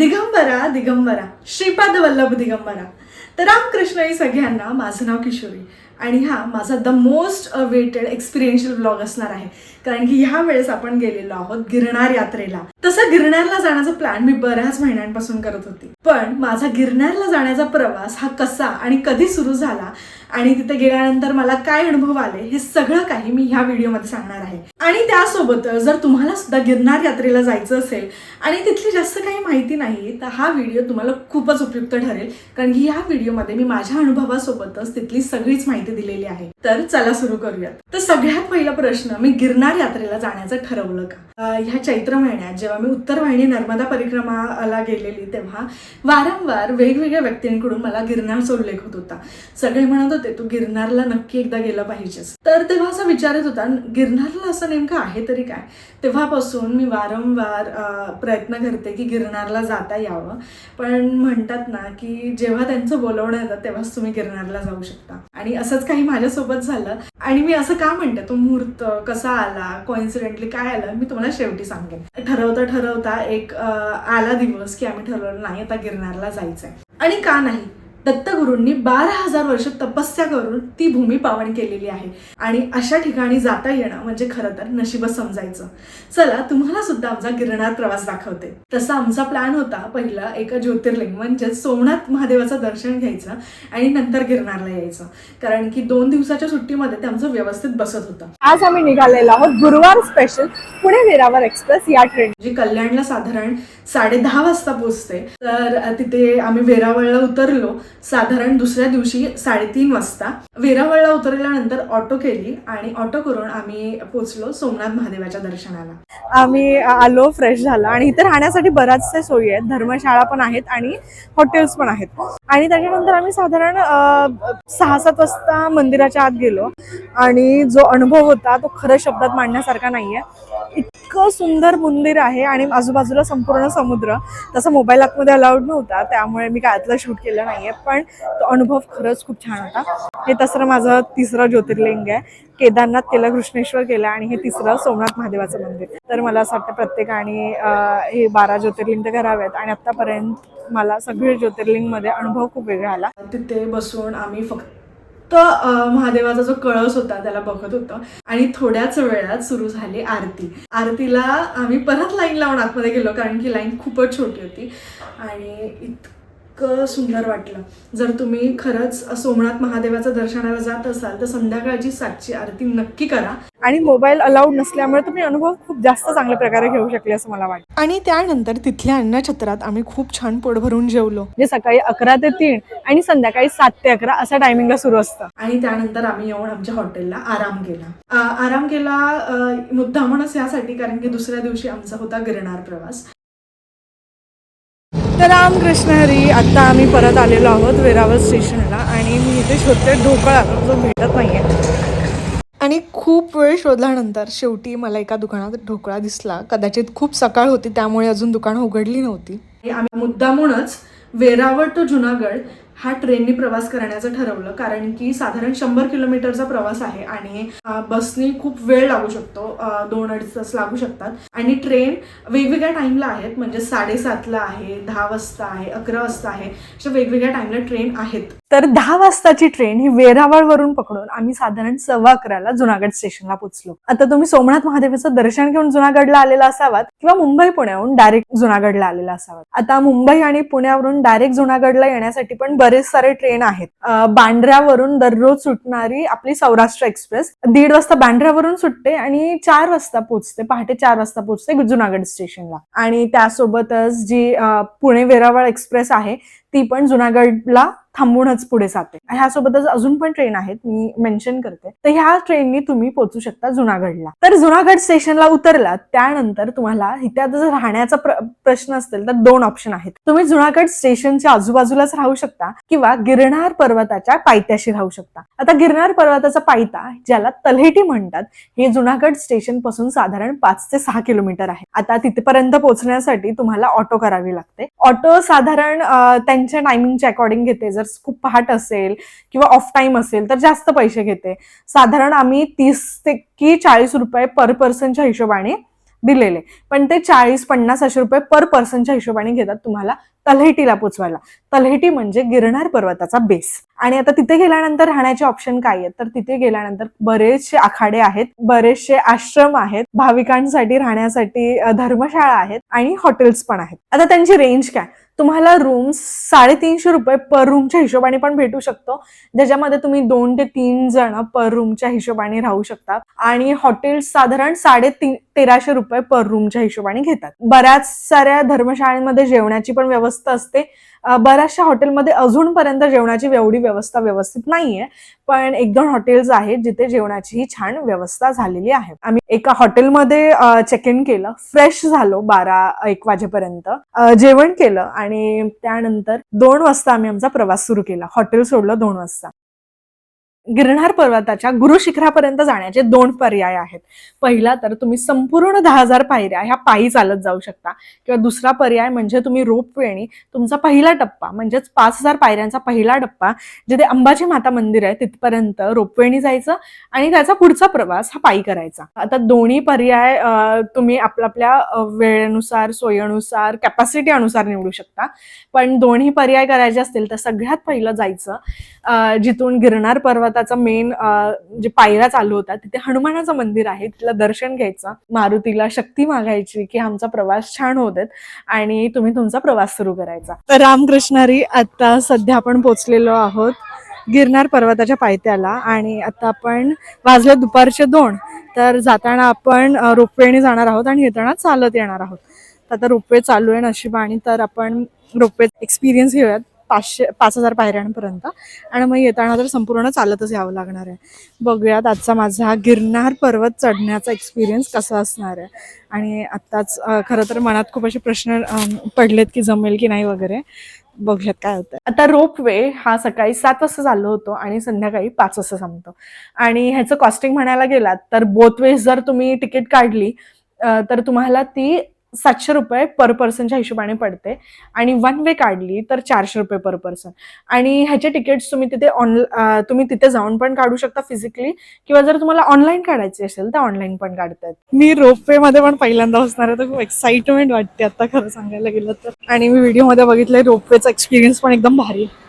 दिगंबरा दिगंबरा. श्रीपाद वल्लभ दिगंबरा. तर रामकृष्ण ही सगळ्यांना माझं नाव किशोरी. आणि हा माझा the most waited experiential blog असणार आहे. कारण की ह्या वेळेस आपण गेलेलो आहोत गिरनार यात्रेला. तसं गिरणारला जाण्याचा प्लॅन मी बऱ्याच महिन्यांपासून करत होती. पण माझा गिरणारला जाण्याचा प्रवास हा कसा आणि कधी सुरू झाला आणि तिथे गेल्यानंतर मला काय अनुभव आले हे सगळं काही मी ह्या व्हिडिओमध्ये सांगणार आहे. आणि त्यासोबत जर तुम्हाला सुद्धा गिरनार यात्रेला जायचं असेल आणि तिथली जास्त काही माहिती नाही तर हा व्हिडिओ तुम्हाला खूपच उपयुक्त ठरेल. कारण की ह्या व्हिडिओमध्ये मी माझ्या अनुभवासोबतच तिथली सगळीच माहिती दिलेली आहे. तर चला सुरू करूयात. तर सगळ्यात पहिला प्रश्न मी गिरनार यात्रेला जाण्याचं ठरवलं का? ह्या चैत्र महिन्यात जेव्हा मी उत्तर वाहिनी नर्मदा परिक्रमाला गेलेली तेव्हा वारंवार वेगवेगळ्या व्यक्तींकडून मला गिरनारचा उल्लेख होत होता. सगळे म्हणत होते तू गिरनारला नक्की एकदा गेलं पाहिजेस. तर तेव्हा असा विचारत होता गिरनारला असं नेमकं आहे तरी काय? तेव्हापासून मी वारंवार प्रयत्न करते की गिरनारला जाता यावं. पण म्हणतात ना की जेव्हा त्यांचं बोलवणं येतं तेव्हाच तुम्ही गिरनारला जाऊ शकता. आणि असंच काही माझ्यासोबत झालं. आणि मी असं का म्हणते तो मुहूर्त कसा आला कॉन्सिडेंटली काय आलं मी तुम्हाला शेवटी सांगेन. ठरवता ठरवता एक आला दिवस की आम्ही ठरवलं नाही आता गिरनारला जायचंय. आणि का नाही? दत्तगुरूंनी बारा हजार वर्ष तपस्या करून ती भूमी पावन केलेली आहे. आणि अशा ठिकाणी जाता येणं म्हणजे खरं तर नशीबच समजायचं. चला तुम्हाला सुद्धा आमचा गिरनार प्रवास दाखवते. तसा आमचा प्लॅन होता पहिला एका ज्योतिर्लिंग म्हणजे सोमनाथ महादेवाचं दर्शन घ्यायचं आणि नंतर गिरनारला यायचं. कारण की दोन दिवसाच्या सुट्टीमध्ये ते आमचं व्यवस्थित बसत होतं. आज आम्ही निघालेलो आहोत गुरुवार स्पेशल पुणे वेरावर एक्सप्रेस या ट्रेन जी कल्याणला साधारण साडे दहा वाजता पोचते तर तिथे आम्ही वेरावळला उतरलो. साधारण दुसऱ्या दिवशी साडेतीन वाजता. वेरावळला उतरल्यानंतर ऑटो केली आणि ऑटो करून आम्ही पोचलो सोमनाथ महादेवाच्या दर्शनाला. आम्ही आलो फ्रेश झाला. आणि इथे राहण्यासाठी बऱ्याचशा सोयी आहेत. धर्मशाळा पण आहेत आणि हॉटेल्स पण आहेत. आणि त्याच्यानंतर आम्ही साधारण सहा सात वाजता मंदिराच्या आत गेलो. आणि जो अनुभव होता तो खरं शब्दात मांडण्यासारखा नाहीये. इतकं सुंदर मंदिर आहे आणि आजूबाजूला संपूर्ण समुद्र. तसा मोबाईल आतमध्ये अलाउड नव्हता त्यामुळे मी काय आतलं शूट केलं नाहीये पण तो अनुभव खरंच खूप छान होता. हे तसं माझं तिसरं ज्योतिर्लिंग आहे. केदारनाथ केलं कृष्णेश्वर केलं आणि हे तिसरं सोमनाथ महादेवाचं मंदिर. तर मला असं वाटतं प्रत्येकाने हे बारा ज्योतिर्लिंग तर करावेत आणि आतापर्यंत मला सगळे ज्योतिर्लिंगमध्ये अनुभव खूप वेगळा आला. तिथे बसून आम्ही फक्त तो महादेवाचा जो कळस होता त्याला बघत होतो. आणि थोड्याच वेळात सुरू झाली आरती. आरतीला आम्ही परत लाईन लावून आतमध्ये गेलो कारण की लाईन खूपच छोटी होती. आणि इतकं सुंदर वाटलं. जर तुम्ही खरंच सोमनाथ महादेवाचं दर्शनाला जात असाल तर संध्याकाळची सातची आरती नक्की करा. आणि मोबाईल अलाउड नसल्यामुळे तुम्ही अनुभव खूप जास्त चांगल्या प्रकारे घेऊ शकले असं मला वाटतं. आणि त्यानंतर तिथल्या अन्नछत्रात आम्ही खूप छान पोट भरून जेवलो. जे सकाळी अकरा ते तीन आणि संध्याकाळी सात ते अकरा अशा टायमिंगला सुरू असतं. आणि त्यानंतर आम्ही येऊन आमच्या हॉटेलला आराम केला. आराम केला अ, मुद्दामूनच यासाठी कारण की दुसऱ्या दिवशी आमचा होता गिरणार प्रवास. तर रामकृष्ण हरी आता आम्ही परत आलेलो आहोत वेरावळ स्टेशनला आणि मी इथे शोधते ढोकळा जो भेटत नाहीये. आणि खूप वेळ शोधल्यानंतर शेवटी मला एका दुकानात ढोकळा दिसला. कदाचित खूप सकाळ होती त्यामुळे अजून दुकानं उघडली नव्हती. आम्ही मुद्दामूनच वेरावळ टू जुनागड हा ट्रेननी प्रवास करण्याचं ठरवलं कारण की साधारण शंभर किलोमीटरचा प्रवास आहे आणि बसने बसनी खूप वेळ लागू शकतो दोन अडीच तास लागू शकतात. आणि ट्रेन वेगवेगळ्या टाईमला आहेत म्हणजे साडेसातला आहे दहा वाजता आहे अकरा वाजता आहे अशा वेगवेगळ्या टाईमला ट्रेन आहेत. तर दहा वाजताची ट्रेन ही वेरावळ वरून पकडून आम्ही साधारण सव्वा अकराला जुनागड स्टेशनला पोहोचलो. आता तुम्ही सोमनाथ महादेवाचं दर्शन घेऊन जुनागडला आलेला असावात किंवा मुंबई पुण्याहून डायरेक्ट जुनागडला आलेला असावात? आता मुंबई आणि पुण्यावरून डायरेक्ट जुनागडला येण्यासाठी पण बरेच सारे ट्रेन आहेत. बांद्र्यावरून दररोज सुटणारी आपली सौराष्ट्र एक्सप्रेस दीड वाजता बांद्र्यावरून सुटते आणि चार वाजता पोहोचते पहाटे चार वाजता पोहोचते जुनागड स्टेशनला. आणि त्यासोबतच जी पुणे वेरावळ एक्सप्रेस आहे ती पण जुनागडला थांबूनच पुढे जाते. ह्यासोबतच अजून पण ट्रेन आहेत मी मेन्शन करते. तर ह्या ट्रेननी तुम्ही पोहोचू शकता जुनागडला. तर जुनागड स्टेशनला उतरला त्यानंतर तुम्हाला इथे जर राहण्याचा प्र- प्रश्न असेल तर दोन ऑप्शन आहेत. तुम्ही जुनागड स्टेशनच्या आजूबाजूलाच राहू शकता किंवा गिरनार पर्वताच्या पायथ्याशी राहू शकता. आता गिरनार पर्वताचा पायथा ज्याला तलहेटी म्हणतात हे जुनागड स्टेशनपासून साधारण पाच ते सहा किलोमीटर आहे. आता तिथपर्यंत पोहोचण्यासाठी तुम्हाला ऑटो करावी लागते. ऑटो साधारण त्यांच्या टायमिंगच्या अकॉर्डिंग घेते. जर खूप पहाट असेल किंवा ऑफ टाईम असेल तर जास्त पैसे घेते. साधारण आम्ही तीस ते की चाळीस रुपये पर पर्सनच्या हिशोबाने दिलेले. पण ते चाळीस पन्नास असे रुपये पर पर्सनच्या हिशोबाने घेतात तुम्हाला तलहेटीला पोचवायला. तलहेटी म्हणजे गिरणार पर्वताचा बेस आणि आता तिथे गेल्यानंतर राहण्याचे ऑप्शन काय आहेत? तर तिथे गेल्यानंतर बरेचसे आखाडे आहेत बरेचसे आश्रम आहेत भाविकांसाठी राहण्यासाठी धर्मशाळा आहेत आणि हॉटेल्स पण आहेत. आता त्यांची रेंज काय? तुम्हाला रूम्स साडेतीनशे रुपये पर रूमच्या हिशोबाने पण भेटू शकतो. ज्याच्यामध्ये तुम्ही दोन ते तीन जण पर रूमच्या हिशोबाने राहू शकता आणि हॉटेल्स साधारण साडेतीन तेराशे रुपये पर रूमच्या हिशोबाने घेतात. बऱ्याच साऱ्या धर्मशाळांमध्ये जेवणाची पण व्यवस्था असते. बऱ्याचशा हॉटेलमध्ये अजूनपर्यंत जेवणाची एवढी व्यवस्था व्यवस्थित नाहीये. पण एक दोन हॉटेल्स आहेत जिथे जेवणाचीही छान व्यवस्था झालेली आहे. आम्ही एका हॉटेलमध्ये चेक इन केलं. फ्रेश झालो बारा एक वाजेपर्यंत. जेवण केलं आणि त्यानंतर दोन वाजता आम्ही आमचा प्रवास सुरू केला. हॉटेल सोडलं दोन वाजता. गिरनार पर्वताच्या गुरु शिखरापर्यंत जाण्याचे दोन पर्याय आहेत. पहिला तर तुम्ही संपूर्ण दहा हजार पायऱ्या ह्या पायी चालत जाऊ शकता. किंवा दुसरा पर्याय म्हणजे तुम्ही रोपवेणी तुमचा पहिला टप्पा म्हणजेच पाच हजार पायऱ्यांचा पहिला टप्पा जिथे अंबाजी माता मंदिर आहे तिथपर्यंत रोपवेणी जायचं आणि त्याचा पुढचा प्रवास हा पायी करायचा. आता दोन्ही पर्याय तुम्ही आपल्या आपल्या वेळेनुसार सोयीनुसार कॅपॅसिटी अनुसार निवडू शकता. पण दोन्ही पर्याय करायचे असतील तर सगळ्यात पहिलं जायचं जिथून गिरणार पर्वत पर्वताचा मेन जे पायऱ्या चालू होतात तिथे हनुमानाचं मंदिर आहे. तिथलं दर्शन घ्यायचं. मारुतीला शक्ती मागायची की आमचा प्रवास छान होत आहेत आणि तुम्ही तुमचा प्रवास सुरू करायचा. तर रामकृष्णारी आता सध्या आपण पोचलेलो आहोत गिरनार पर्वताच्या पायथ्याला आणि आता आपण वाजले दुपारचे दोन. तर जाताना आपण रोपवेने जाणार आहोत आणि येताना चालत येणार आहोत. तर आता रोपवे चालू आहे नशिबाने तर आपण रोपवे एक्सपिरियन्स घेऊयात. पाचशे पाच हजार पायऱ्यांपर्यंत. आणि मग येताना तर संपूर्ण चालतच यावं लागणार आहे. बघूयात आजचा माझा हा गिरनार पर्वत चढण्याचा एक्सपिरियन्स कसा असणार आहे. आणि आत्ताच खरं तर मनात खूप असे प्रश्न पडलेत की जमेल की नाही वगैरे. बघूयात काय होतं आता रोपवे हा सकाळी सात वाजता चाललो होतो आणि संध्याकाळी पाच वाजता संपतो आणि ह्याचं कॉस्टिंग म्हणायला गेलात तर बोथ वेज जर तुम्ही तिकीट काढली तर तुम्हाला ती सातशे रुपये पर पर्सनच्या हिशोबाने पडते. आणि वन वे काढली तर चारशे रुपये पर पर्सन आणि ह्याचे तिकीट्स तुम्ही तिथे ऑन तुम्ही तिथे जाऊन पण काढू शकता फिजिकली किंवा जर तुम्हाला ऑनलाईन काढायचे असेल तर ऑनलाईन पण काढतात मी रोपवे मध्ये पण पहिल्यांदा असणार आहे तर खूप एक्साइटमेंट वाटते आता खरं सांगायला गेलं तर. आणि मी व्हिडिओमध्ये बघितलंय रोपवेचा एक्सपिरियन्स पण एकदम भारी. आहे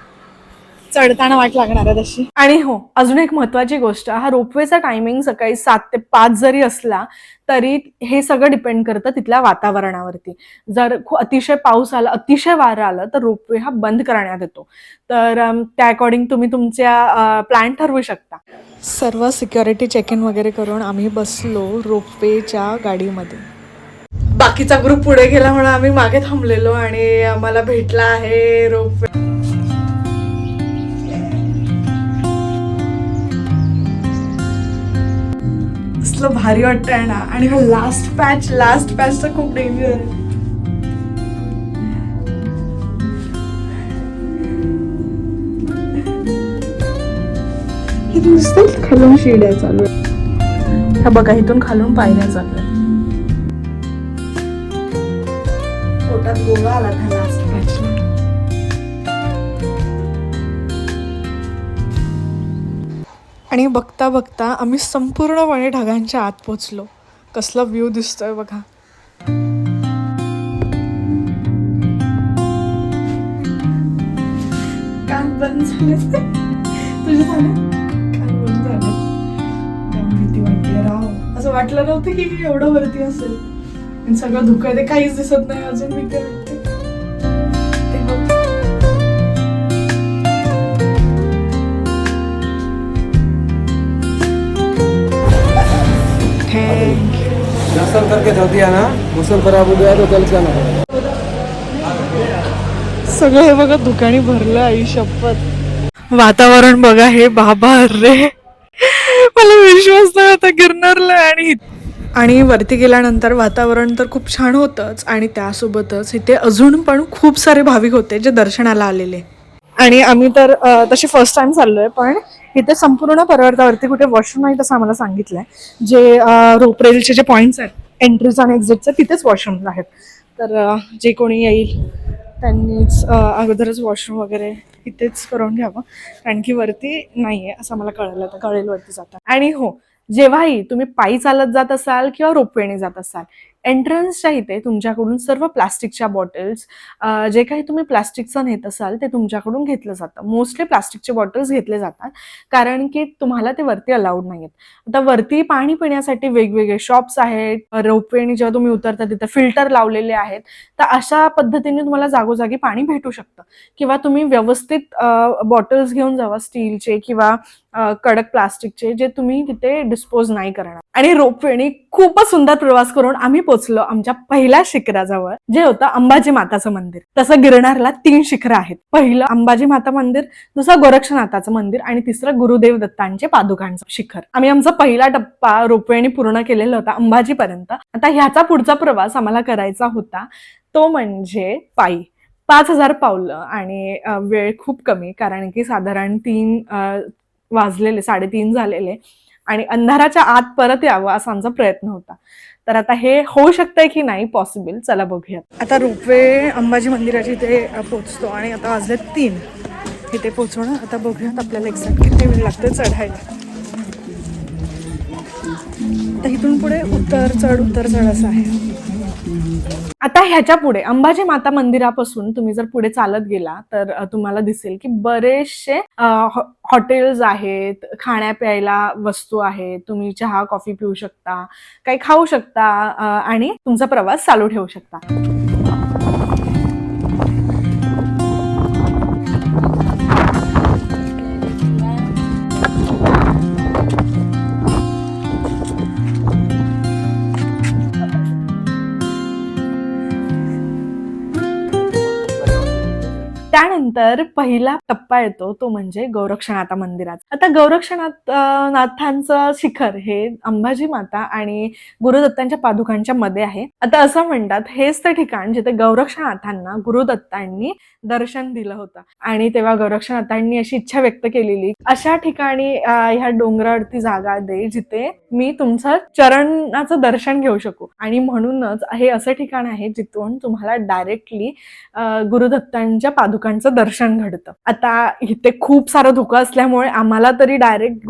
चढताना वाट लागणार आहे तशी. आणि हो अजून एक महत्वाची गोष्ट हा रोपवेचा टायमिंग सकाळी सात ते पाच जरी असला तरी हे सगळं डिपेंड करतं तिथल्या वातावरणावरती. जर अतिशय पाऊस आला अतिशय वारं आलं तर रोपवे हा बंद करण्यात येतो. तर त्या अकॉर्डिंग तुम्ही तुमच्या प्लॅन ठरवू शकता. सर्व सिक्युरिटी चेक इन वगैरे करून आम्ही बसलो रोपवेच्या गाडीमध्ये. बाकीचा ग्रुप पुढे गेला म्हणून आम्ही मागे थांबलेलो आणि आम्हाला भेटला आहे रोपवे. असलं भारी वाटतंय ना? आणि हा लास्ट पॅच लास्ट पॅच तर खूप डेंजर आहे. दिसतंय खालून शिड्या चालू आहे ह्या बघा इथून खालून पायऱ्या चालू पोटात गोळा आला त्या आणि बघता बघता आम्ही संपूर्णपणे ढगांच्या आत पोचलो. कसला व्ह्यू दिसतोय बघा. कान बंद झाले. तुझे झाले? कान बंद झाले. भीती वाटते राव असं वाटलं नव्हतं की मी एवढं वरती असेल. सगळं धुकं ते काहीच दिसत नाही अजून भीती दर्शन करके जल्दी आना मौसम खराब हो गया तो कल क्या सगळं हे बघा दुकानी भरलं आई शपथ. वातावरण बघा हे बाबा रे मला विश्वास नाही आता गिरणारला आणि आणि वरती गेल्यानंतर वातावरण तर खूप छान होतंच. आणि त्यासोबतच इथे अजून पण खूप सारे भाविक होते जे दर्शनाला आलेले. आणि आम्ही तर तसे फर्स्ट टाइम चाललोय पण इथे संपूर्ण पर्वतावरती कुठे वॉशरूम नाही तसं आम्हाला सांगितलंय. जे रोप रेलचे जे पॉईंट्स आहेत एंट्रीज आणि एक्झिटचे तिथेच वॉशरूम आहेत. तर जे कोणी येईल त्यांनीच अगोदरच वॉशरूम वगैरे इथेच करून घ्यावं. कारण की वरती नाही आहे असं मला कळलं तर कळेल वरती जाता आणि हो जेव्हाही तुम्ही पायी चालत जात असाल किंवा रोपवेने जात असाल एंट्रन्सच्या इथे तुमच्याकडून सर्व प्लास्टिकच्या बॉटल्स जे काही तुम्ही प्लास्टिकचं नेत असाल ते तुमच्याकडून घेतलं जातं. मोस्टली प्लास्टिकचे बॉटल्स घेतले जातात कारण की तुम्हाला ते वरती अलाउड नाही आहेत आता वरती पाणी पिण्यासाठी वेगवेगळे शॉप्स आहेत रोपवेणी जेव्हा तुम्ही उतरता तिथे फिल्टर लावलेले आहेत तर अशा पद्धतीने तुम्हाला जागोजागी पाणी भेटू शकतं. किंवा तुम्ही व्यवस्थित बॉटल्स घेऊन जावा स्टीलचे किंवा कडक प्लास्टिकचे जे तुम्ही तिथे डिस्पोज नाही करणार. आणि रोपवेणी खूपच सुंदर प्रवास करून आम्ही पोचलो आमच्या पहिल्या शिखराजवळ जे होतं अंबाजी माताचं मंदिर. तसं गिरणारला तीन शिखरं आहेत. पहिलं अंबाजी माता मंदिर दुसरं गोरक्षनाथाचं मंदिर आणि तिसरं गुरुदेव दत्तांचे पादुकांचं शिखर. आम्ही आमचा पहिला टप्पा रोपवेने पूर्ण केलेला होता अंबाजीपर्यंत. आता ह्याचा पुढचा प्रवास आम्हाला करायचा होता तो म्हणजे पायी. पाच हजार पावलं आणि वेळ खूप कमी कारण की साधारण तीन वाजलेले साडेतीन झालेले. आणि अंधाराच्या आत परत यावं असा आमचा प्रयत्न होता. तर आता हे होऊ शकतंय की नाही पॉसिबल चला बघूयात. आता रोपवे अंबाजी मंदिराच्या इथे पोचतो आणि आता वाजले तीन. इथे पोचवणं आता बघूयात आपल्याला एक्झॅक्ट किती वेळ लागतो चढायला. तर इथून पुढे उत्तर चढ उत्तर चढ असं आहे. आता ह्याच्या पुढे अंबाजी माता मंदिरापासून तुम्ही जर पुढे चालत गेला तर तुम्हाला दिसेल की बरेचसे हॉटेल्स आहेत खाण्याप्यायला वस्तू आहेत तुम्ही चहा कॉफी पिऊ शकता काही खाऊ शकता आणि तुमचा प्रवास चालू ठेवू शकता. त्यानंतर पहिला टप्पा येतो तो म्हणजे गौरक्षनाथा मंदिरात आता गौरक्षनाथ नाथांचं शिखर हे अंबाजी माता आणि गुरुदत्तांच्या पादुकांच्या मध्ये आहे. आता असं म्हणतात हेच ते ठिकाण जिथे गौरक्षनाथांना गुरुदत्तांनी दर्शन दिलं होतं. आणि तेव्हा गौरक्षनाथांनी अशी इच्छा व्यक्त केलेली अशा ठिकाणी ह्या डोंगरावरती जागा दे जिथे मी तुमचं चरणाचं दर्शन घेऊ शकू. आणि म्हणूनच हे असं ठिकाण आहे जिथून तुम्हाला डायरेक्टली गुरुदत्तांच्या पादुकांचं दर्शन घडतं. आता इथे खूप सारं धुकं असल्यामुळे आम्हाला तरी डायरेक्ट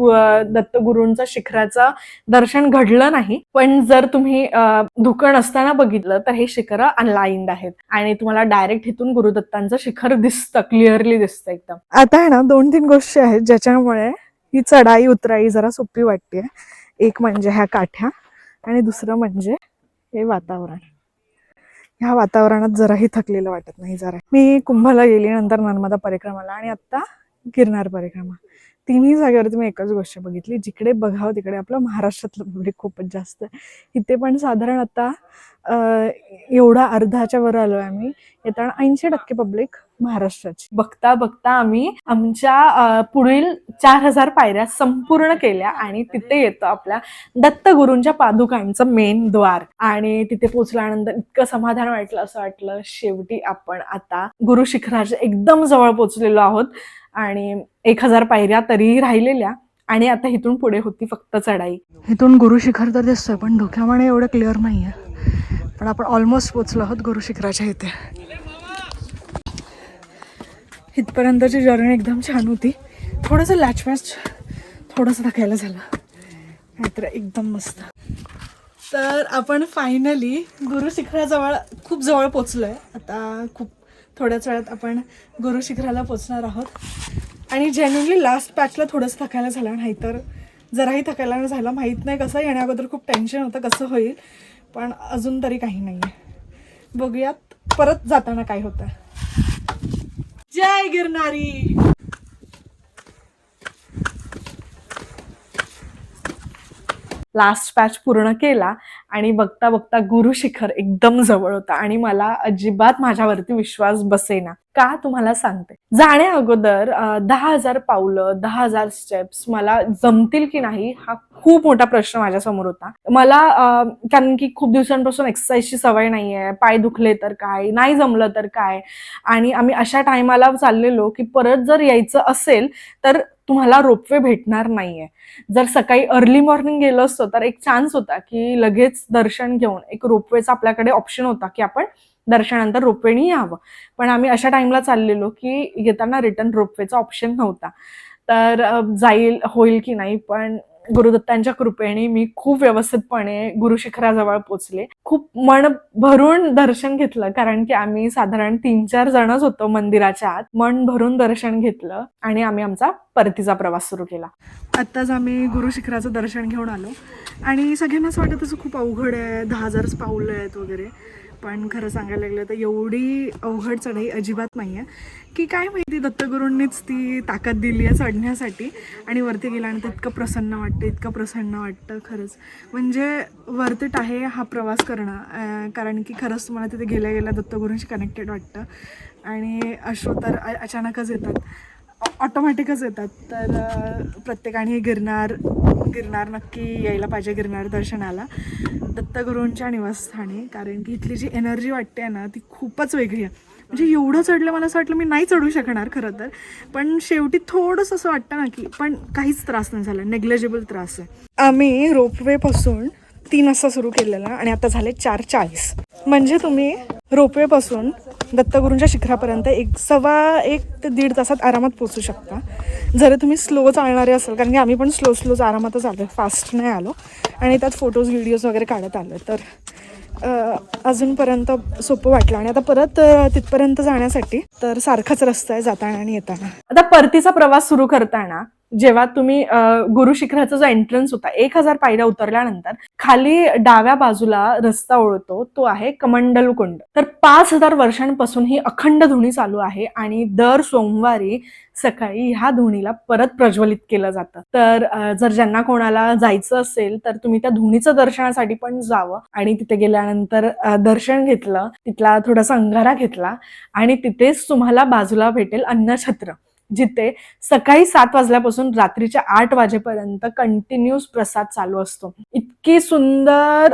दत्तगुरूंचं शिखराचं दर्शन घडलं नाही. पण जर तुम्ही धुकण धुकं नसताना बघितलं तर हे शिखर अनलाईन्ड आहेत. आणि तुम्हाला डायरेक्ट इथून गुरुदत्तांचं शिखर दिसतं क्लिअरली दिसतं एकदम. आता आहे ना दोन तीन गोष्टी आहेत ज्याच्यामुळे ही चढाई उतराई जरा सोपी वाटते एक म्हणजे ह्या काठ्या आणि दुसरं म्हणजे हे वातावरण. ह्या वातावरणात जराही थकलेलं वाटत नाही जरा. मी कुंभला गेली नंतर नर्मदा परिक्रमाला आणि आत्ता गिरणार परिक्रमा. तिन्ही जागेवरती मी एकच गोष्ट बघितली. जिकडे बघावं तिकडे आपलं महाराष्ट्रातलं पब्लिक खूपच जास्त. आहे इथे पण साधारण आता एवढा अर्धाच्या वर आलो आहे आम्ही येताना ऐंशी टक्के पब्लिक महाराष्ट्राची. बघता बघता आम्ही आमच्या पुढील चार हजार पायऱ्या संपूर्ण केल्या आणि तिथे येतं आपल्या दत्तगुरूंच्या पादुकांचं मेन द्वार. आणि तिथे पोचल्यानंतर इतकं समाधान वाटलं असं वाटलं. शेवटी आपण आता गुरु शिखराच्या एकदम जवळ पोचलेलो आहोत. आणि एक हजार पायऱ्या तरीही राहिलेल्या आणि आता इथून पुढे होती फक्त चढाई. इथून गुरु शिखर तर दिसतोय पण धोक्यामुळे एवढं क्लिअर नाही आहे पण आपण ऑलमोस्ट पोचलो आहोत गुरु शिखराच्या इथे. इथपर्यंतची जर्नी एकदम छान होती. थोडंसं लॅचमॅच थोडंसं थकायला झालं. नाहीतर एकदम मस्त. तर आपण फायनली गुरु शिखराजवळ खूप जवळ पोचलो आहे आता खूप थोड्याच वेळात आपण गुरु शिखराला पोचणार आहोत. आणि जेन्युनली लास्ट पॅचला थोडंसं थकायला झालं नाहीतर जराही थकायला नाही झालं माहीत नाही कसं येण्या अगोदर खूप टेन्शन होतं कसं होईल पण अजून तरी काही नाही आहे बघूयात परत जाताना काय होतं. जय गिरनारी! लास्ट पॅच पूर्ण केला आणि बघता बघता गुरु शिखर एकदम जवळ होता आणि मला अजिबात माझ्यावरती विश्वास बसेना. का तुम्हाला सांगते. जाण्या अगोदर दहा हजार पावलं दहा हजार स्टेप्स मला जमतील की नाही हा खूप मोठा प्रश्न माझ्यासमोर होता. मला कारण की खूप दिवसांपासून एक्सरसाइजची सवय नाहीये पाय दुखले तर काय नाही जमलं तर काय. आणि आम्ही अशा टायमाला चाललेलो की परत जर यायचं असेल तर तुम्हाला रोपवे भेटणार नाहीये. जर सकाळी अर्ली मॉर्निंग गेलो असतो तर एक चान्स होता की लगेच दर्शन घेऊन एक रोपवेचा आपल्याकडे ऑप्शन होता की आपण दर्शनानंतर रोपवेने यावं. पण आम्ही अशा टाइमला चाललेलो की येताना रिटर्न रोपवेचा ऑप्शन नव्हता. तर जाईल होईल की नाही पण गुरुदत्तांच्या कृपेने मी खूप व्यवस्थितपणे गुरुशिखराजवळ पोचले. खूप मन भरून दर्शन घेतलं कारण की आम्ही साधारण तीन चार जणच होतो मंदिराच्या आत. मन भरून दर्शन घेतलं आणि आम्ही आमचा परतीचा प्रवास सुरू केला. आत्ताच आम्ही गुरुशिखराचं दर्शन घेऊन आलो. आणि सगळ्यांनाच वाटत असं खूप अवघड आहे दहा हजारच पाऊलं आहेत वगैरे. पण खरं सांगायला लागलं तर एवढी अवघड चढाई अजिबात नाही आहे की काय माहिती दत्तगुरूंनीच ती ताकद दिली आहे चढण्यासाठी. आणि वरती गेल्यानंतर इतकं प्रसन्न वाटतं इतकं प्रसन्न वाटतं खरंच. म्हणजे वर्थ आहे हा प्रवास करणं. कारण की खरंच तुम्हाला तिथे गेल्या गेल्या दत्तगुरूंशी कनेक्टेड वाटतं. आणि अश्रू तर अचानकच येतात. ऑटोमॅटिकच येतात. तर प्रत्येकाने गिरनार गिरनार नक्की यायला पाहिजे गिरनार दर्शनाला. दत्तगुरूंच्या निवासस्थानी. कारण की इथली जी एनर्जी वाटते ना ती खूपच वेगळी आहे. म्हणजे एवढं चढलं मला असं वाटलं मी नाही चढू शकणार खरं तर. पण शेवटी थोडंसं असं वाटतं ना की पण काहीच त्रास नाही झाला. नेग्लेजेबल त्रास आहे. आम्ही रोपवेपासून तीन वाजता सुरू केलेला आणि आता झाले चार चाळीस. म्हणजे तुम्ही रोपवेपासून दत्तगुरूंच्या शिखरापर्यंत एक सव्वा एक ते दीड तासात आरामात पोचू शकता. जर तुम्ही स्लो चालणारे असाल कारण की आम्ही पण स्लो स्लोच आरामातच आलो फास्ट नाही आलो. आणि त्यात फोटोज व्हिडिओज वगैरे काढत आलो तर अजूनपर्यंत सोपं वाटलं. आणि आता परत तिथपर्यंत जाण्यासाठी तर सारखाच रस्ता आहे जाताना आणि येताना. आता परतीचा प्रवास सुरू करताना जेव्हा तुम्ही गुरु शिखराचा जो एंट्रन्स होता एक हजार पायऱ्या उतरल्यानंतर खाली डाव्या बाजूला रस्ता ओळतो तो आहे कमंडल कुंड तर पाच हजार वर्षांपासून ही अखंड धुणी चालू आहे आणि दर सोमवारी सकाळी ह्या धुणीला परत प्रज्वलित केलं जातं. तर जर ज्यांना कोणाला जायचं असेल तर तुम्ही त्या धुणीचं दर्शनासाठी पण जावं आणि तिथे गेल्यानंतर दर्शन घेतलं तिथला थोडासा अंगारा घेतला आणि तिथेच तुम्हाला बाजूला भेटेल अन्नछत्र. जिथे सकाळी सात वाजल्यापासून रात्रीच्या आठ वाजेपर्यंत कंटिन्यूस प्रसाद चालू असतो. इतकी सुंदर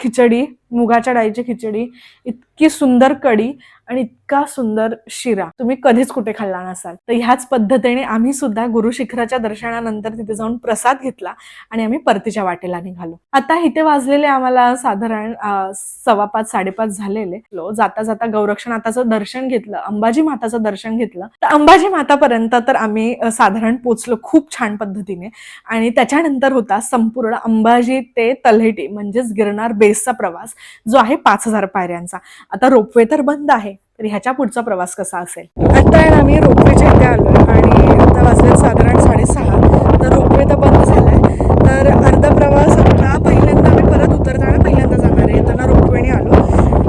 खिचडी मुगाच्या डाळीची खिचडी इतकी सुंदर कडी आणि इतका सुंदर शिरा. तुम्ही कधीच कुठे खाल्ला नसाल. तर ह्याच पद्धतीने आम्ही सुद्धा गुरु शिखराच्या दर्शनानंतर तिथे जाऊन प्रसाद घेतला आणि आम्ही परतीच्या वाटेला निघालो. आता इथे वाजलेले आम्हाला साधारण सव्वा पाच साडेपाच झालेले. जाता जाता गौरक्षनाथाचं दर्शन घेतलं अंबाजी माताचं दर्शन घेतलं. तर अंबाजी मातापर्यंत तर आम्ही साधारण पोचलो खूप छान पद्धतीने. आणि त्याच्यानंतर होता संपूर्ण अंबाजी ते तलहेटी म्हणजेच गिरणार बेसचा प्रवास जो आहे पाच हजार पायऱ्यांचा. आता रोपवे तर बंद आहे तर ह्याच्या पुढचा प्रवास कसा असेल? आता आम्ही रोपवे इथे आलो आणि आता वाजले साधारण साडेसहा तर रोपवे तर बंद झालाय तर अर्धा प्रवास आपला पहिल्यांदा आम्ही परत उतरताना पहिल्यांदा जाणार आहे येताना रोपवेने आलो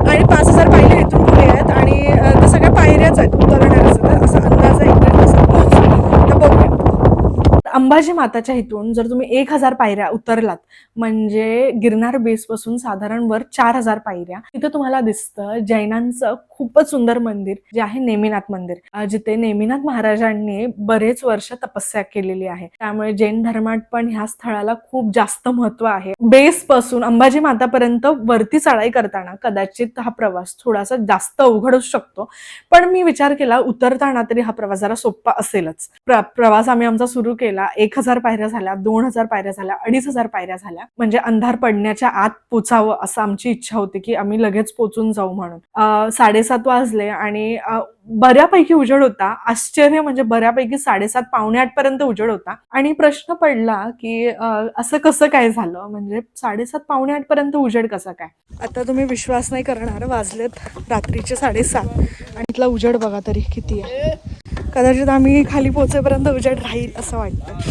आणि पाच हजार पायऱ्या इथून पुढे आहेत आणि अ, त्या सगळ्या पायऱ्याच आहेत उतरण्याचं तर असा अंदाज आहे इकडे कसं पोहोचू तर बघूया अंबाजी माताच्या इथून जर तुम्ही एक हजार पायऱ्या उतरलात म्हणजे गिरनार बेस पासून साधारण वर चार हजार पायऱ्या तिथे तुम्हाला दिसतं जैनांचं खूपच सुंदर मंदिर जे आहे नेमिनाथ मंदिर. जिथे नेमिनाथ महाराजांनी बरेच वर्ष तपस्या केलेली आहे. त्यामुळे जैन धर्मात पण ह्या स्थळाला खूप जास्त महत्त्व आहे. बेस पासून अंबाजी मातापर्यंत वरती चढाई करताना कदाचित हा प्रवास थोडासा जास्त अवघड असू शकतो. पण मी विचार केला उतरताना तरी हा प्रवास जरा सोपा असेलच. प्र- प्रवास आम्ही आमचा सुरू केला एक हजार पायऱ्या झाल्या दोन हजार पायऱ्या झाल्या अडीच हजार पायऱ्या झाल्या. म्हणजे अंधार पडण्याच्या आत पोचावं असं आमची इच्छा होती की आम्ही लगेच पोचून जाऊ म्हणून. साडेसात वाजले आणि बऱ्यापैकी उजेड होता. आश्चर्य म्हणजे बऱ्यापैकी साडेसात पावणे आठ पर्यंत उजेड होता. आणि प्रश्न पडला की असं कसं काय झालं? म्हणजे साडेसात पावणे आठ पर्यंत उजेड कसं काय? आता तुम्ही विश्वास नाही करणार वाजलेत रात्रीचे साडेसात. आणि इथला उजेड बघा तरी किती आहे. कदाचित आम्ही खाली पोहोचेपर्यंत उजेड राहील असं वाटतं.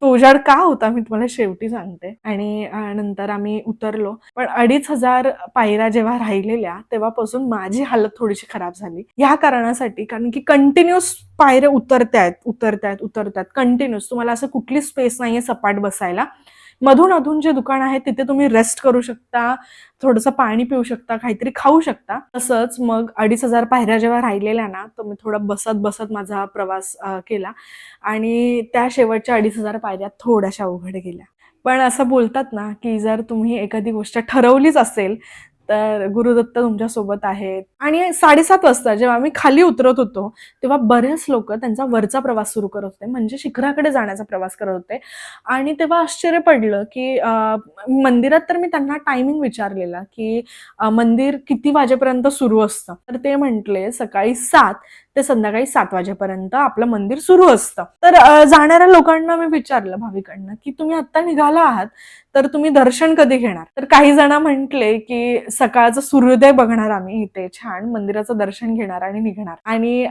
तो उजाड का होता? मी तुम्हाला शेवटी सांगते. आणि नंतर आम्ही उतरलो. पण अडीच हजार पायऱ्या जेव्हा राहिलेल्या तेव्हापासून माझी हालत थोडीशी खराब झाली. ह्या कारणासाठी कारण की कंटिन्युअस पायऱ्या उतरतायत उतरतायत उतरतायत कंटिन्युअस तुम्हाला असं कुठली स्पेस नाहीये सपाट बसायला. मधून अधून जे दुकान आहे तिथे तुम्ही रेस्ट करू शकता थोडंसं पाणी पिऊ शकता काहीतरी खाऊ शकता. तसंच मग अडीच हजार पायऱ्या जेव्हा राहिलेल्या ना तर मी थोडं बसत बसत माझा प्रवास केला. आणि त्या शेवटच्या अडीच हजार पायऱ्या थोड्याशा अवघड गेल्या. पण असं बोलतात ना की जर तुम्ही एखादी गोष्ट ठरवलीच असेल तर गुरुदत्त तुमच्यासोबत आहेत. आणि साडेसात वाजता जेव्हा आम्ही खाली उतरत होतो तेव्हा बरेच लोक त्यांचा वरचा प्रवास सुरू करत होते म्हणजे शिखराकडे जाण्याचा प्रवास करत होते. आणि तेव्हा आश्चर्य पडलं की मंदिरात तर मी त्यांना टायमिंग विचारलेला की मंदिर किती वाजेपर्यंत सुरू असतं. तर ते म्हटले सकाळी सात. ते संध्याकाळी सात वाजेपर्यंत आपलं मंदिर सुरू असतं. तर जाणाऱ्या लोकांना मी विचारलं भाविकांना की तुम्ही आता निघाला आहात तर तुम्ही दर्शन कधी घेणार? तर काही जण म्हटले की सकाळचं सूर्योदय बघणार आम्ही इथे छान मंदिराचं दर्शन घेणार आणि निघणार. आणि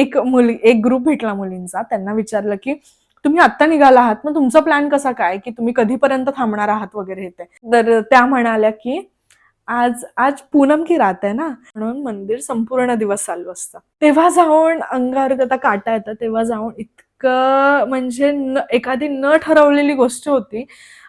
एक मुली एक ग्रुप भेटला मुलींचा त्यांना विचारलं की तुम्ही आत्ता निघाला आहात मग तुमचा प्लॅन कसा काय? की तुम्ही कधीपर्यंत थांबणार आहात वगैरे ते तर त्या म्हणाल्या की आज आज पूनम की रात आहे ना? म्हणून मंदिर संपूर्ण दिवस चालू असतं. तेव्हा जाऊन अंगावर आता काटा येतं तेव्हा जाऊन इतकं म्हणजे न एखादी न ठरवलेली गोष्ट होती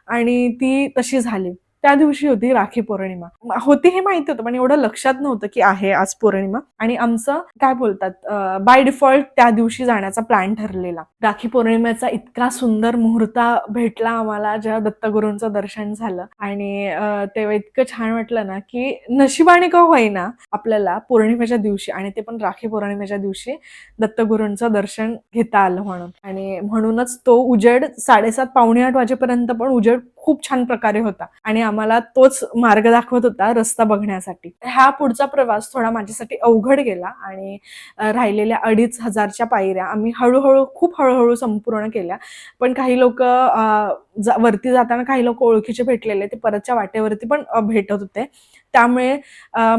आणि ती तशी झाली. त्या दिवशी होती राखी पौर्णिमा. होती हे माहिती होतं पण एवढं लक्षात नव्हतं की आहे आज पौर्णिमा. आणि आमचं काय बोलतात बाय डिफॉल्ट त्या दिवशी जाण्याचा प्लॅन ठरलेला. राखी पौर्णिमेचा इतका सुंदर मुहूर्त भेटला आम्हाला जेव्हा दत्तगुरूंचं दर्शन झालं. आणि तेव्हा इतकं छान वाटलं ना की नशिबाने का होईना आपल्याला पौर्णिमेच्या दिवशी आणि ते पण राखी पौर्णिमेच्या दिवशी दत्तगुरूंचं दर्शन घेता आलं म्हणून. आणि म्हणूनच तो उजेड साडेसात पावणे आठ वाजेपर्यंत पण उजेड खूप छान प्रकारे होता. आणि आम्हाला तोच मार्ग दाखवत होता रस्ता बघण्यासाठी. हा पुढचा प्रवास थोडा माझ्यासाठी अवघड गेला आणि राहिलेल्या अडीच हजारच्या पायऱ्या आम्ही हळूहळू खूप हळूहळू संपूर्ण केल्या. पण काही लोक वरती जाताना काही लोक ओळखीचे भेटलेले ते परतच्या वाटेवरती पण भेटत होते. त्यामुळे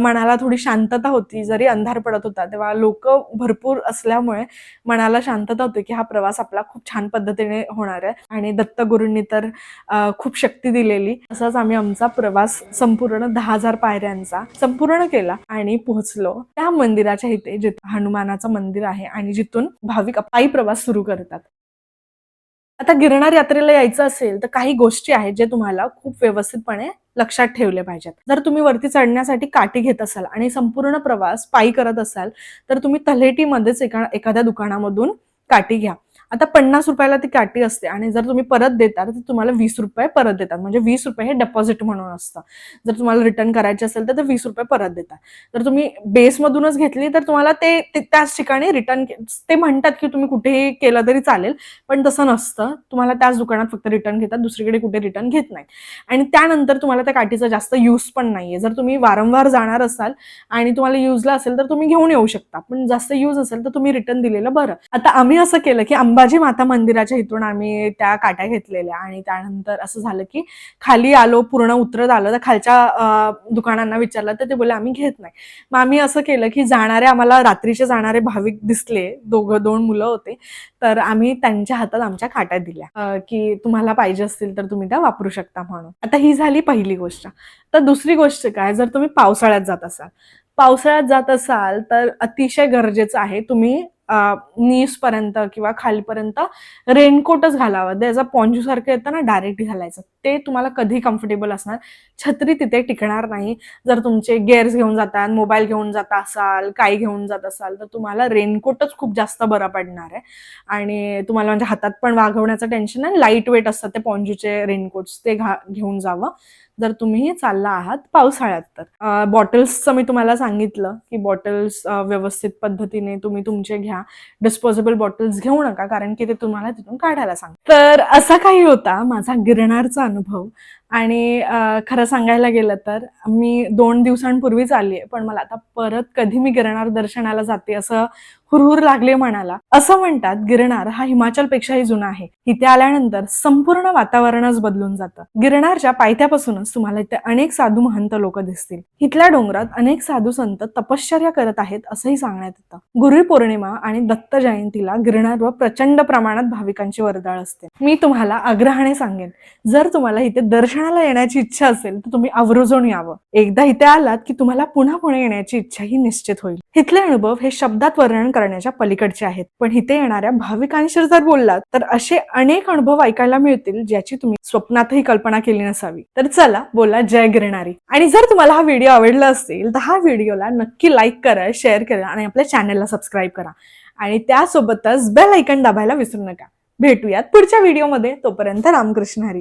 मनाला थोडी शांतता होती. जरी अंधार पडत होता तेव्हा लोक भरपूर असल्यामुळे मनाला शांतता होती की हा प्रवास आपला खूप छान पद्धतीने होणार आहे. आणि दत्तगुरूंनी तर खूप शक्ती दिलेली. असाच आम्ही आमचा प्रवास संपूर्ण दहा हजार पायऱ्यांचा संपूर्ण केला आणि पोहोचलो त्या मंदिराच्या इथे जिथे हनुमानाचं मंदिर आहे आणि जिथून भाविक पायी प्रवास सुरू करतात. आता गिरणार यात्रेला यायचं असेल तर काही गोष्टी आहेत जे तुम्हाला खूप व्यवस्थितपणे लक्षात ठेवले पाहिजेत. जर तुम्ही वरती चढण्यासाठी काठी घेत असाल आणि संपूर्ण प्रवास पायी करत असाल तर तुम्ही तलेटीमध्येच एका एखाद्या दुकानामधून काठी घ्या. आता पन्नास रुपयाला ती काठी असते आणि जर तुम्ही परत देता तर तुम्हाला वीस रुपये परत देतात. म्हणजे वीस रुपये हे डेपॉझिट म्हणून असतं. जर तुम्हाला रिटर्न करायचे असेल तर ते वीस रुपये परत देतात. जर तुम्ही बेसमधूनच घेतली तर तुम्हाला ते त्याच ठिकाणी रिटर्न ते म्हणतात की तुम्ही कुठेही केलं तरी चालेल पण तसं नसतं. तुम्हाला त्याच दुकानात फक्त रिटर्न घेतात दुसरीकडे कुठे रिटर्न घेत नाही आणि त्यानंतर तुम्हाला त्या काठीचा जास्त यूज पण नाहीये. जर तुम्ही वारंवार जाणार असाल आणि तुम्हाला युजला असेल तर तुम्ही घेऊन येऊ शकता. पण जास्त यूज असेल तर तुम्ही रिटर्न दिलेलं बरं. आता आम्ही असं केलं की आंबा अंबाजी माता मंदिराच्या इथून आम्ही त्या काट्या घेतलेल्या आणि त्यानंतर असं झालं की खाली आलो पूर्ण उतरत आलो. तर खालच्या दुकानांना विचारलं तर ते बोलले आम्ही घेत नाही. मग आम्ही असं केलं की जाणारे आम्हाला रात्रीचे जाणारे भाविक दिसले दोघं दोन मुलं होते. तर आम्ही त्यांच्या हातात आमच्या काट्या दिल्या. की तुम्हाला पाहिजे असतील तर तुम्ही त्या वापरू शकता म्हणून. आता ही झाली पहिली गोष्ट. तर दुसरी गोष्ट काय? जर तुम्ही पावसाळ्यात जात असाल. पावसाळ्यात जात असाल तर अतिशय गरजेचं आहे तुम्ही नीसपर्यंत किंवा खालीपर्यंत रेनकोटच घालावं. त्याचा पॉन्जू सारखं येतं ना डायरेक्ट घालायचं. ते तुम्हाला कधी कम्फर्टेबल असणार? छत्री तिथे टिकणार नाही. जर तुमचे गेअर्स घेऊन जातात मोबाईल घेऊन जात असाल काही घेऊन जात असाल तर तुम्हाला रेनकोटच खूप जास्त बरा पडणार आहे. आणि तुम्हाला म्हणजे हातात पण वागवण्याचं टेन्शन आहे लाइट वेट असतात ते पॉन्जूचे रेनकोट्स ते घा घेऊन जावं. जर तुम्ही चालला आहात पावसाळ्यात तर. बॉटल्सचं मी तुम्हाला सांगितलं की बॉटल्स व्यवस्थित पद्धतीने तुम्ही तुमचे घ्या. डिस्पोजेबल बॉटल्स घेऊ नका कारण की ते तुम्हाला तिथून काढायला सांग तर असा काही होता माझा गिरणारचा अनुभव आणि खरं सांगायला गेलं तर मी दोन दिवसांपूर्वीच आली आहे पण मला आता परत कधी मी गिरणार दर्शनाला जाते असं हुरहुर लागले म्हणाला असं म्हणतात गिरणार हा हिमाचलपेक्षाही जुना आहे. इथे आल्यानंतर संपूर्ण वातावरणच बदलून जातं. गिरणारच्या पायथ्यापासूनच तुम्हाला इथे अनेक साधू महंत लोक दिसतील. इथल्या डोंगरात अनेक साधू संत तपश्चर्या करत आहेत असंही सांगण्यात येतं. गुरु पौर्णिमा आणि दत्त जयंतीला गिरणारवर प्रचंड प्रमाणात भाविकांची वर्दळ असते. मी तुम्हाला आग्रहाने सांगेन जर तुम्हाला इथे दर्शन दर्शनाला येण्याची इच्छा असेल तर तुम्ही आवर्जून यावं. एकदा इथे आलात की तुम्हाला पुन्हा पुणे येण्याची इच्छा ही निश्चित होईल. इथले अनुभव हे शब्दात वर्णन करण्याच्या पलीकडचे आहेत. पण इथे येणाऱ्या भाविकांशी जर बोललात तर असे अनेक अनुभव ऐकायला मिळतील ज्याची तुम्ही स्वप्नातही कल्पना केली नसावी. तर चला बोला जय गिरणारी आणि जर तुम्हाला हा व्हिडिओ आवडला असेल तर हा व्हिडिओला नक्की लाईक करा शेअर करा आणि आपल्या चॅनलला सबस्क्राईब करा. आणि त्यासोबतच बेल ऐकन दाबायला विसरू नका. भेटूयात पुढच्या व्हिडिओमध्ये. तोपर्यंत रामकृष्ण हरी.